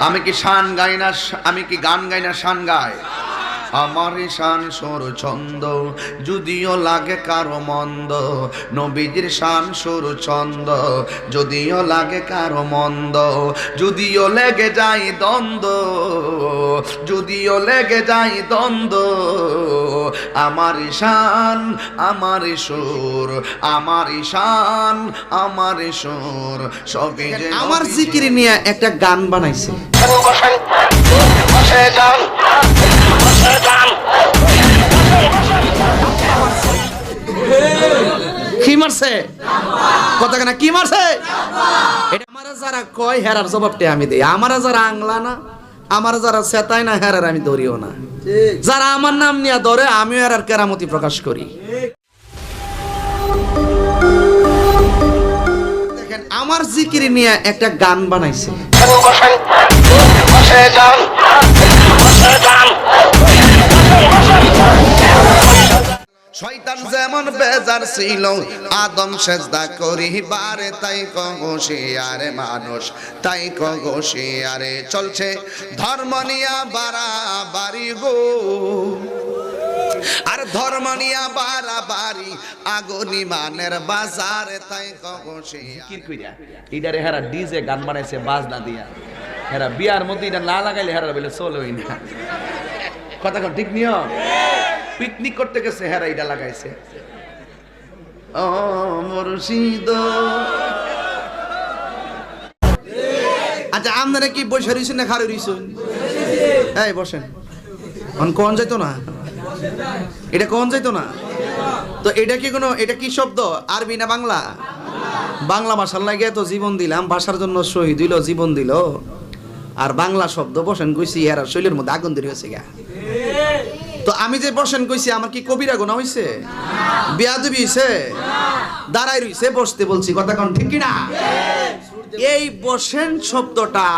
আমি কি শান গাই না আমি কি গান গাই না শান গাই? আমার শান সুর ছন্দ যদিও লাগে কারও মন্দ নবীজির শান সুর ছন্দ যদিও লাগে কারও মন্দ যদিও লেগে যায় দ্বন্দ্ব যদিও লেগে যায় দ্বন্দ্ব আমার শান আমার সুর আমার শান আমার সুর সবে যে আমার জিকির নিয়ে একটা গান বানাইছে। মারছে কথা কেনা কি মারছে এটা আমারা যারা কয় হেরার জবাবটা আমি দেই আমারা যারা আংলা না আমারা যারা চেতায় না হেরার আমি ধরিও না যারা আমার নাম নিয়ে ধরে আমিও হেরার কেরামতি প্রকাশ করি দেখেন আমার জিকির নিয়ে একটা গান বানাইছে ছিল। আদম সেজদা করিবারে তাই কগসি আরে মানুষ তাই কগসি আরে। চলছে ধর্ম নিয়া বাড়াবাড়ি গো। আর ধর্ম নিয়া বাড়াবাড়ি আগুনি মানের বাজারে তাই কগসি কির কইরা ইডারে হেরা ডিজে গান বানাইছে বাজনা দিয়া। হেরা বিয়ার মধ্যে এটা না লাগাইলে হেরা বলে চলোই না। কথা ঠিক নিও পিকনিক করতে গেছে হেরা ইডা লাগাইছে। ও মুর্শিদ। আচ্ছা আপনারা কি বসে রইছেন না খারে রইছেন? এই, বসেন। অন কোন যাইতো না? এটা কোন যাইতো না? তো এটা কি কোনো, এটা কি শব্দ? আরবি না বাংলা? বাংলা ভাষার লাগে তো জীবন দিলাম, ভাষার জন্য শহীদ হইল, জীবন দিল। আর বাংলা শব্দ, বসেন, কইছি আর শৈলের মধ্যে আগুন ধরে হয়েছে গা। তো আমি যে বসেন কইছি আমার কি কবিরা গোনা হইছে? বিয়াদবি হইছে? দাঁড়াই রইছে বসতে বলছি কথা কোন ঠিক কি না এই বসেন শব্দটা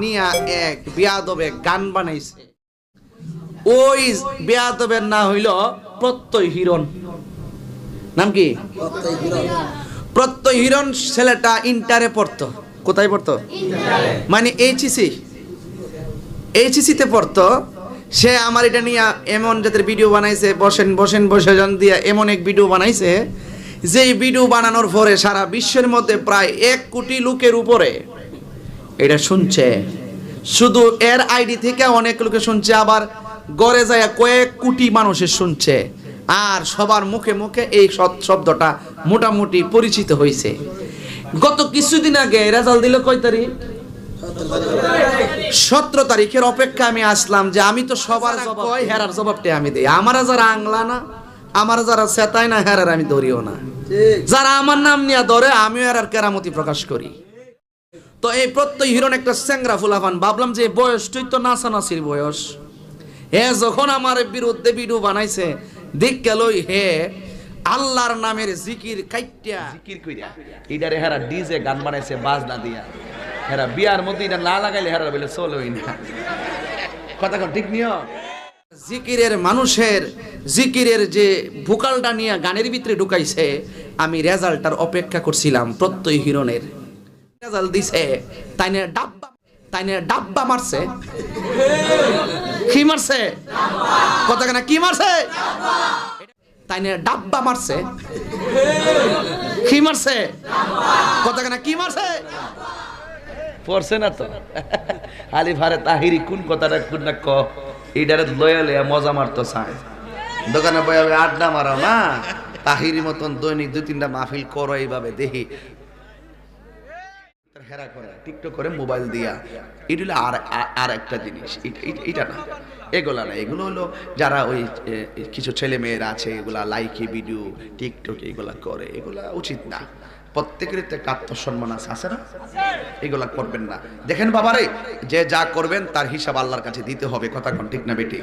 নিয়া এক বিয়াদবে গান বানাইছে। ওই বেয়াদবের না হইল প্রত্যয় হিরণ। নাম কি? প্রত্যয় হিরণ ছেলেটা ইন্টারে পড়তো। কোথায় পড়তো? মানে এইচএসি এইচএসিতে পড়তো। সে আমার এটা নিয়ে এমন যাদের ভিডিও বানাইছে, বসেন বসেন, বসে জন দিয়ে এমন এক ভিডিও বানাইছে, যেই ভিডিও বানানোর পরে সারা বিশ্বের মধ্যে প্রায় এক কোটি লোকের উপরে এটা শুনছে। শুধু এর আইডি থেকে অনেক লোকে শুনছে, আবার গড়ে যায় কয়েক কোটি মানুষের শুনছে। আর সবার মুখে মুখে এই শব্দটা মোটামুটি পরিচিত হয়েছে গত কিছুদিন আগে রেজাল্ট দিল কয় তারিখ? সতেরো তারিখের অপেক্ষা আমি আসলাম যে আমি তো সবার কয় হেরার জবাবটা আমি দেই। আমারা যারা আংলা না আমারা যারা চেতায় না হেরার আমি ধরিও না। যারা আমার নাম নিয়ে ধরে আমিও হেরার কেরামতি প্রকাশ করি। তো এই প্রত্যয় হিরণ একটা স্যাংরা ফুলাফান ভাবলাম যে বয়সটাই তো নাচানাচির বয়স। হে যখন আমার বিরুদ্ধে ভিডিও বানাইছে দেখ গেলই হে আল্লাহর নামের জিকির কাইটিয়া। কির কইরা ইডারে হেরা ডিজে গান বানাইছে বাজনা দিয়া। হেরা, বিয়ার মধ্যে এটা না লাগাইলে হেরা বলে চলোই না। কথা ঠিক নিও জিকিরের মানুষের, জিকিরের যে ভোকালটা নিয়ে গানের ভিতরে ঢুকাইছে, আমি রেজাল্টটার অপেক্ষা করছিলাম প্রত্যয় হিরণের। রেজাল্ট দিছে, তাইনে ডাব্বা তাইনে ডাব্বা মারছে। কি মারছে? কথা কেনা কি মারছে? তাইনে ডাব্বা মারছে। কি মারছে? কথা কেনা কি মারছে? পড়ছে না তো? আলি ভারে তাহিরি কোন কথাটা কোন না ক? ইডারে লয়া মজা মারতো চায় দোকানে আমি আড্ডা মারাও না? তাহিরি মতন দৈনিক দুই তিনটা মাহফিল করো এইভাবে, দেখি। হেরা করে, টিকটক করে মোবাইল দিয়া। এটা হলো আর আর- একটা জিনিস। এটা না। এগুলা না। এগুলো হলো যারা ওই কিছু ছেলে মেয়েরা আছে, এগুলা লাইকে, ভিডিও, টিকটক এগুলা করে। এগুলা উচিত না। প্রত্যেকের একটা আত্মসম্মান আছে আছে না? এগুলা করবেন না। দেখেন বাবারে, যে যা করবেন তার হিসাব আল্লাহর কাছে দিতে হবে, কথা কোন ঠিক না বেটি?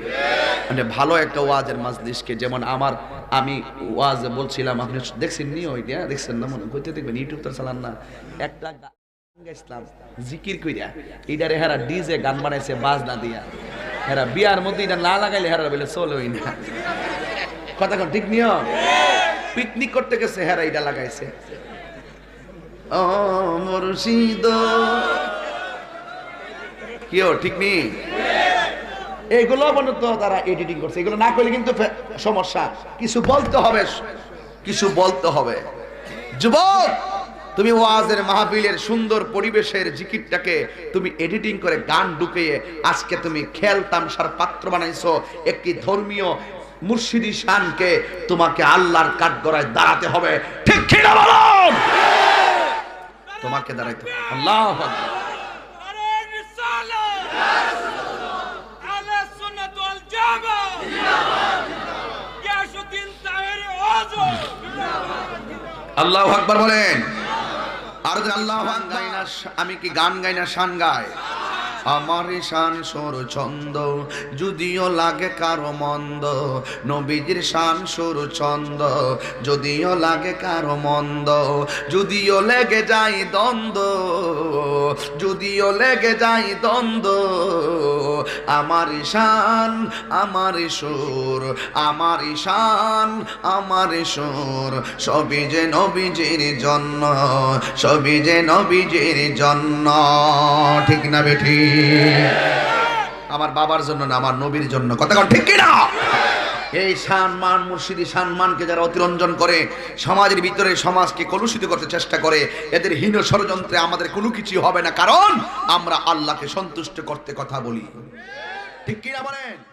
মানে ভালো একটা ওয়াজের মাজলিসকে যেমন আমার, আমি ওয়াজ বলছিলাম, আপনি দেখছেন নি ওইটা দেখছেন না মনে? করতে দেখবেন ইউটিউব তো চালান না। একটা ইসলাম, জিকির কইরা ইডারে হেরা ডিজে গান বানাইছে, বাজনা দিয়া। হেরা বিয়ার মধ্যে এটা না লাগাইলে হেরা বলে চলোই না। কথা কোন ঠিক নিও পিকনিক করতে গেছে, হেরা এটা লাগাইছে। ও মুর্শিদ ঠিক নেই এগুলো তো তারা এডিটিং করছে। এগুলো না করলে কিন্তু সমস্যা। কিছু বলতে হবে। কিছু বলতে হবে। যুবক, তুমি ওয়াজের মাহফিলের সুন্দর পরিবেশের জিকিরটাকে তুমি এডিটিং করে গান ঢুকিয়ে আজকে তুমি খেল তামসার পাত্র বানাইছো। একটি ধর্মীয় মুর্শিদি শানকে তোমাকে আল্লাহর কাঠগড়ায় দাঁড়াতে হবে। ঠিক কিনা বলুন? তোমাকে দাঁড়াইতে আল্লাহ আল্লাহ আকবর বলেন। আর আল্লাহ আমি কি গান গাই না শান গায় আমার শান সর ছন্দ, যদিও লাগে কারও মন্দ, নবীজির শান সর ছন্দ, যদিও লাগে কারও মন্দ, যদিও লেগে যায় দ্বন্দ্ব, যদিও লেগে যায় দ্বন্দ্ব, আমার শান আমার সুর, আমার শান আমার সুর, সবই যে নবীজির জন্য, সবই যে নবীজির জন্য, ঠিক না বেঠি আমার বাবার জন্য না, আমার নবীর জন্য। কথা ঠিক কিনা? এই সম্মান, মুর্শিদি সম্মানকে যারা অতিরঞ্জন করে, সমাজের ভিতরে, সমাজকে কলুষিত করতে চেষ্টা করে, এদের হীন ষড়যন্ত্রে আমাদের কোনো কিছু হবে না। কারণ আমরা আল্লাহকে সন্তুষ্ট করতে কথা বলি। ঠিক কিনা বলেন?